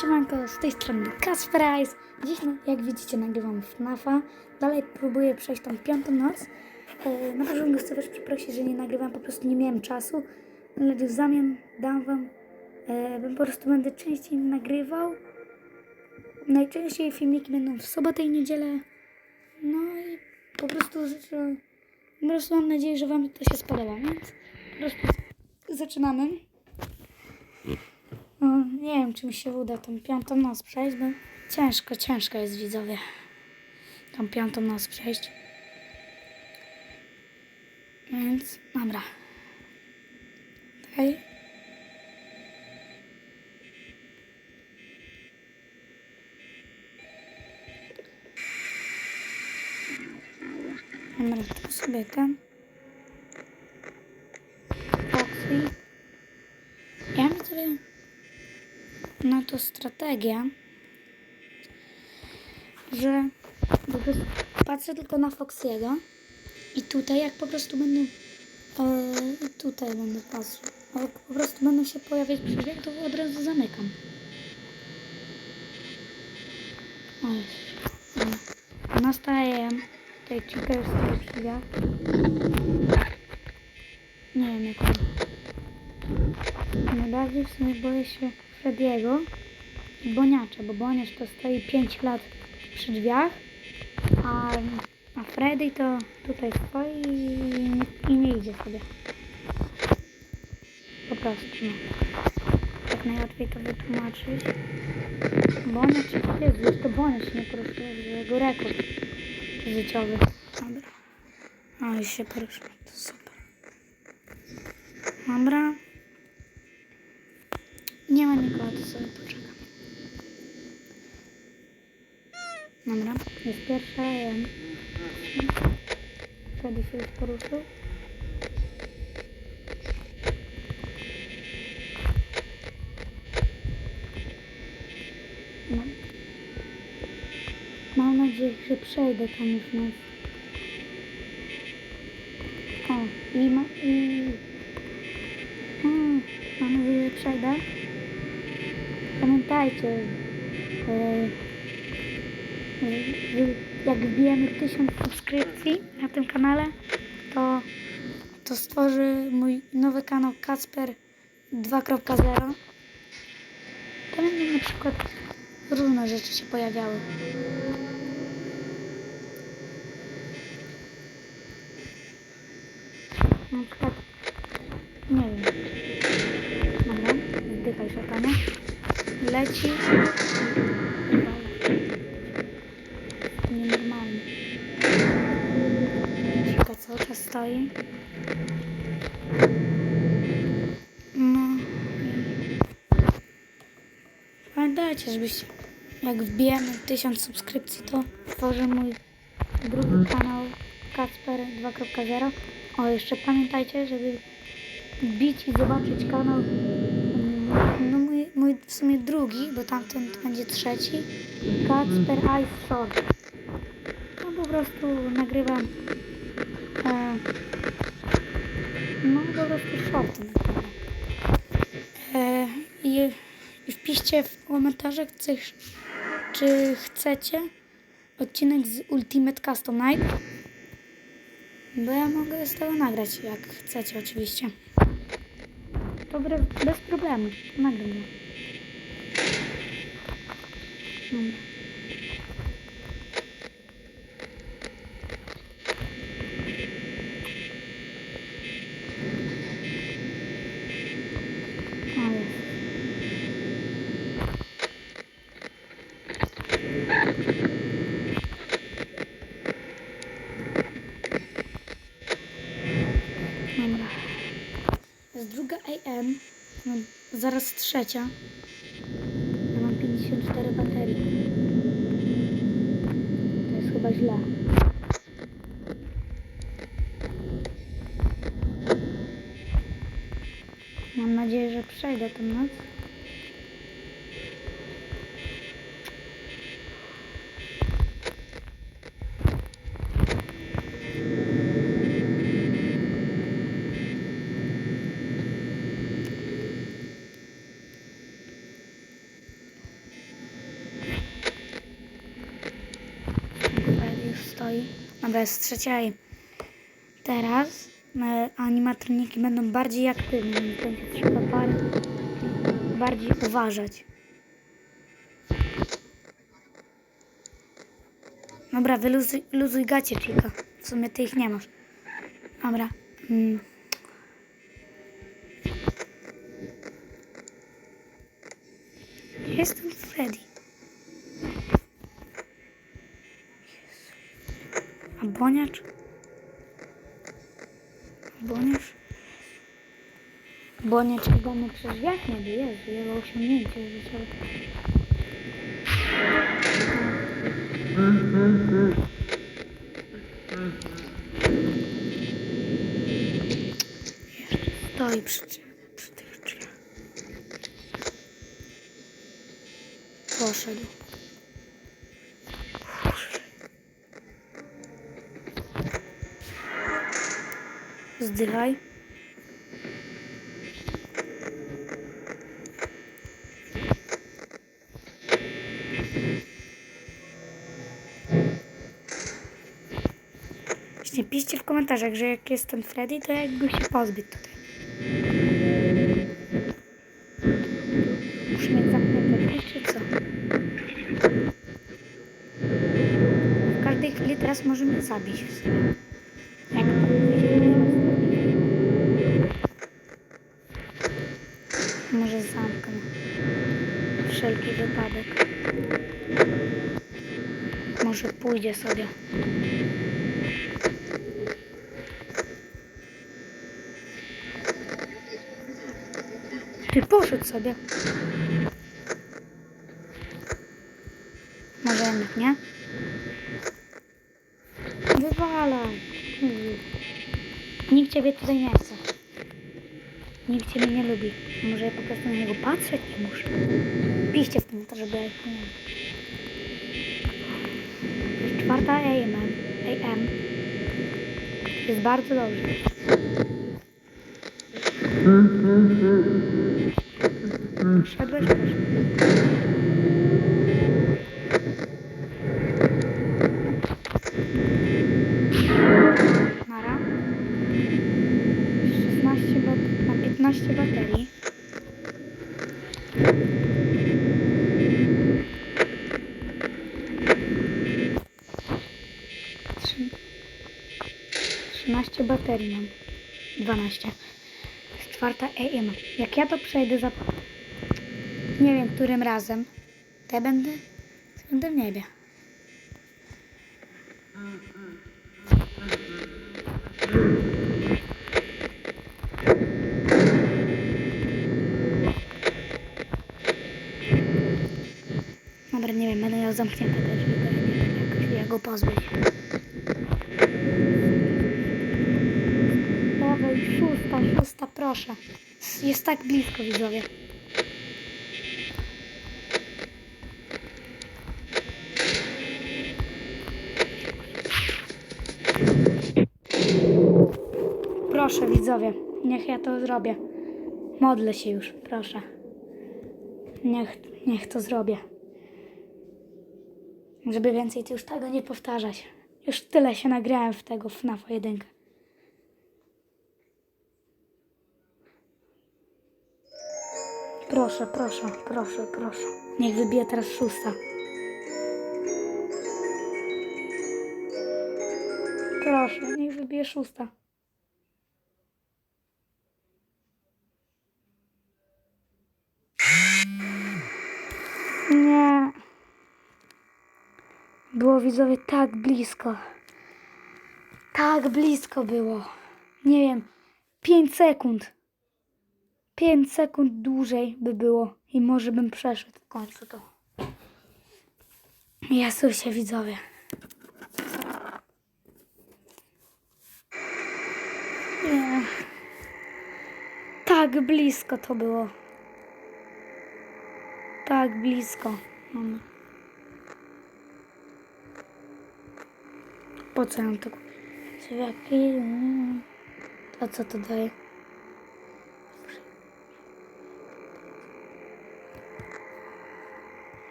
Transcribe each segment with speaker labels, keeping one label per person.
Speaker 1: Siemanko, z tej strony Kasprice. Dziś, no, jak widzicie, nagrywam FNAFa. Dalej próbuję przejść tą piątą noc. E, na początku chcę też przeprosić, że nie nagrywam, po prostu nie miałem czasu. Ale w zamian dam wam, e, po prostu będę częściej nagrywał. Najczęściej filmiki będą w sobotę i niedzielę. No i po prostu, życzę- po prostu mam nadzieję, że wam to się spodoba, więc po prostu zaczynamy. No, nie wiem, czy mi się uda tą piątą noc przejść, bo ciężko, ciężko jest widzowie. Tą piątą noc przejść. Więc, dobra. Okej. Dobra, tu sobie ten. Foxy. Ja mam sobie no to strategia, że po prostu patrzę tylko na Foxiego i tutaj jak po prostu będą e, tutaj będę patrzył, jak po prostu będą się pojawiać drzwiach, to od razu zamykam. O. No. Nastaję stoi przy drzwiach. Nie wiem jak on. Najbardziej w sumie boję się Frediego i Boniacza, bo Boniacz to stoi 5 lat przy drzwiach, a, a Freddy to tutaj stoi i, i nie idzie sobie. Po prostu, no. Tak najłatwiej to wytłumaczyć. Boniacz, jest już to Boniacz nie poruszył, jego rekord życiowy. Dobra. O, już się poruszył, to super. Dobra. Nie ma nikogo, to sobie poczekam. Dobra, jest pierwsza, wiem. Wtedy się już poruszył. No. Mam nadzieję, że przejdę tam już nas. O, i ma, i... Hmm, mam nadzieję, że przejdę. Pamiętajcie, e, że jak wbijemy 1000 subskrypcji na tym kanale, to, to stworzy mój nowy kanał Kacper 2.0. To będą na przykład różne rzeczy się pojawiały. Na przykład, nie wiem. Dobra, zdychaj szatanie. Leci. Nienormalny. Cika cały czas stoi. No. Pamiętajcie, żebyście jak wbijemy 1000 subskrypcji, to tworzę mój drugi kanał Kacper 2.0. O, jeszcze pamiętajcie, żeby wbić i zobaczyć kanał no mój, mój w sumie drugi, bo tamten to będzie trzeci. Kacper Ice Short no po prostu nagrywam e, no po prostu shorty e, i, i wpiszcie w komentarzach czy, czy chcecie odcinek z Ultimate Custom Night bo ja mogę z tego nagrać, jak chcecie oczywiście. Добре, без проблем. Медленно. Добре. AM, no, zaraz trzecia. Ja mam 54 baterii. To jest chyba źle. Mam nadzieję, że przejdę tę noc. Dobra, jest trzecia i teraz e, animatroniki będą bardziej aktywne, będzie trzeba bar bardziej uważać. Dobra, wyluzuj, wyluzuj gacie, Chica. W sumie ty ich nie masz. Dobra. Mm. Jestem Freddy. Boniacz? Boniacz? Boniacz chyba mu przez drzwiach nie był. Jezu, jego osiągnięcie życiowe. Jeszcze stoi przy, przy tych drzwiach. Poszedł. Zdychaj. Właśnie piszcie w komentarzach, że jak jest ten Freddy, to jak go się pozbyć tutaj. Muszę mieć zamknięte drzwi, czy co? W każdej chwili teraz możemy zabić w sumie. Jak Może zamknę. Wszelki wypadek. Może pójdzie sobie. Ty poszedł sobie. Może jednak nie? Wywalaj. Nikt ciebie tutaj nie lubi. Może ja po prostu na niego patrzeć nie muszę. Piszcie w tym, to żeby ja ich nie czwarta AM. AM. Jest bardzo dobrze. Szedłeś też. 13 baterii mam. 12. Jest czwarta AM. Jak ja to przejdę za... Nie wiem, którym razem. Ja będę... Będę w niebie. Dobra, nie wiem, będę miał zamknięte te drzwi, bo nie wiem, jak się pozbyć. Dawaj, szósta, szósta, proszę. Jest tak blisko, widzowie. Proszę, widzowie, niech ja to zrobię. Modlę się już, proszę. Niech, niech to zrobię. Żeby więcej już tego nie powtarzać. Już tyle się nagrałem w tego FNAF 1. Proszę, proszę, proszę, proszę. Niech wybije teraz szósta. Proszę, niech wybije szósta. Nie. Było widzowie tak blisko. Tak blisko było. Nie wiem, 5 sekund. 5 sekund dłużej by było i może bym przeszedł w końcu to. Jezusie widzowie. Nie. Tak blisko to było. Tak blisko. Po co nam to? Jaki... A co to daje?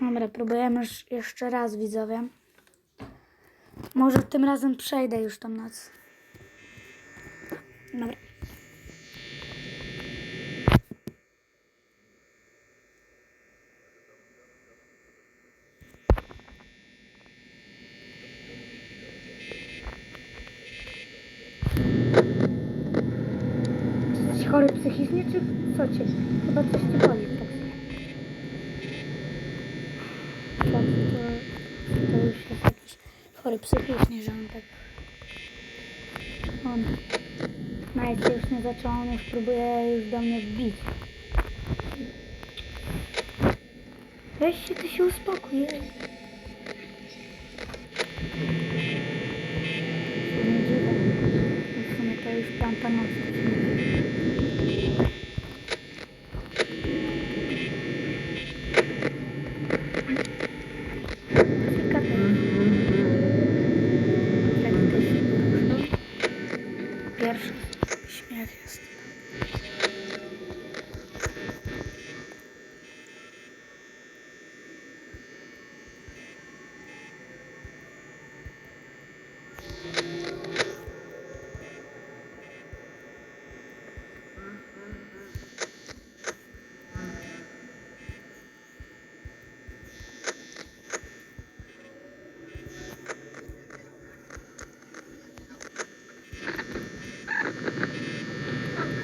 Speaker 1: Dobra, próbujemy jeszcze raz, widzowie. Może tym razem przejdę już tą noc. Dobra. Jesteś chory psychicznie, czy co cię? Chyba coś cię boli. Tak. To, to, to już jest jakiś chory psychicznie, że on tak... On... Nawet się już nie zaczął, on już próbuje już do mnie wbić. Weź się, ty się uspokój. W sumie to już piąta noc.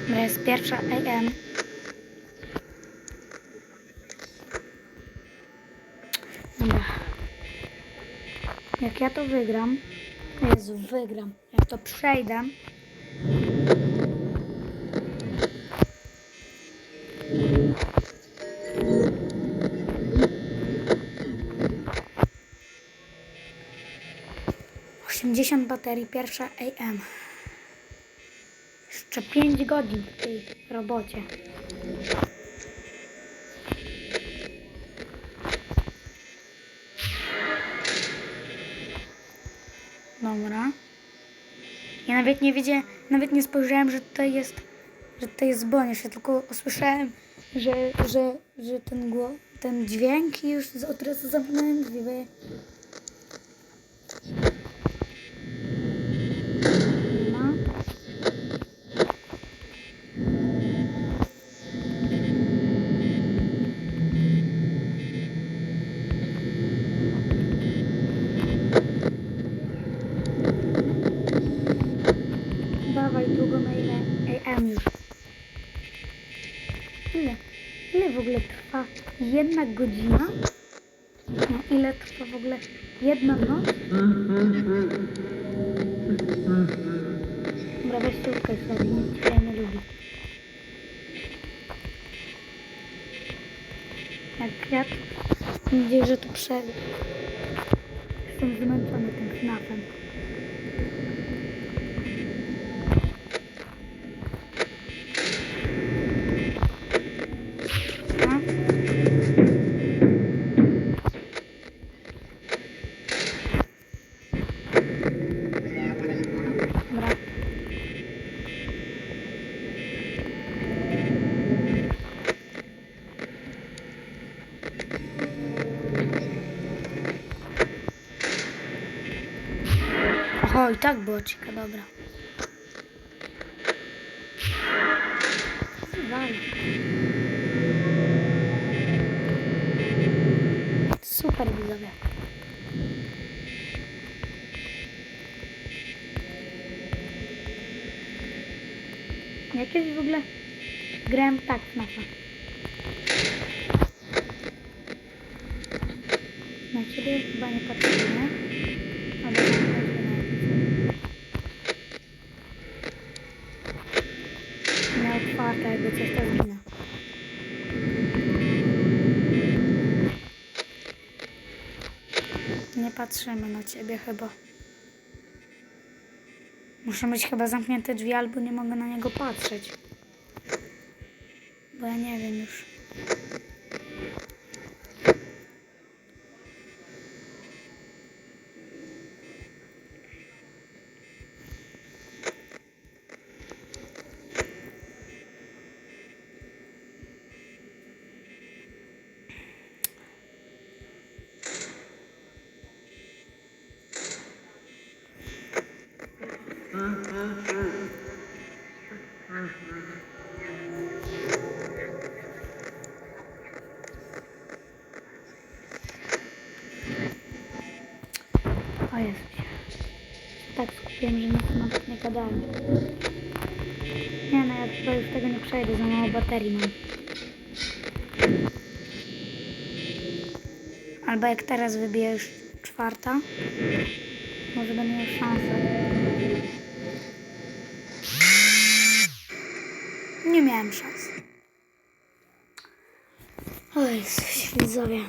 Speaker 1: To jest pierwsza AM. Dobra. Jak ja to wygram, Jezu, wygram. Jak to przejdę, Osiemdziesiąt baterii, pierwsza AM. Jeszcze 5 godzin w tej robocie. Dobra. Ja nawet nie wiedziałem, nawet nie spojrzałem, że to jest, że to jest boniusz. Ja tylko usłyszałem, że, że, że ten głos, ten dźwięk i już od razu zamknąłem drzwi. bo ja- No. Dawaj drugą mailę AM już. Ile? Ile w ogóle jedna godzina? No, ile trwa w ogóle jedna noc? Dobra, weź się ukaj sobie, nikt cię nie lubi. Jak ja. Mam nadzieję, że to przegra. Jestem zmęczony tym knafem. I tak było cika, dobra. Super widzowie. Ja kiedyś w ogóle grałem tak w FNAFa. Na ciebie chyba nie. Ale na ciebie nie. Miał otwarte, jakby coś to zginę. Nie patrzymy na ciebie chyba. Muszę mieć chyba zamknięte drzwi, albo nie mogę na niego patrzeć. Bo ja nie wiem już. Wiem, że nic nawet nie gadałem. Nie no, ja chyba już tego nie przejdę, za mało baterii mam. Albo jak teraz wybiję już czwarta, może będę miał szansę. Nie miałem szans. Oj, widzowie.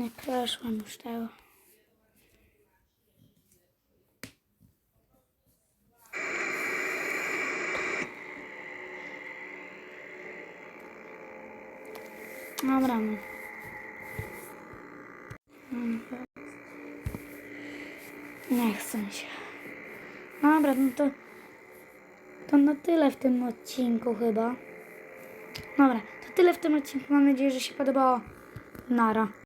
Speaker 1: Nie przeszłam już tego. Dobra, no. Nie chcę się. Dobra, no to... To na tyle w tym odcinku chyba. Dobra, to tyle w tym odcinku. Mam nadzieję, że się podobało. Nara.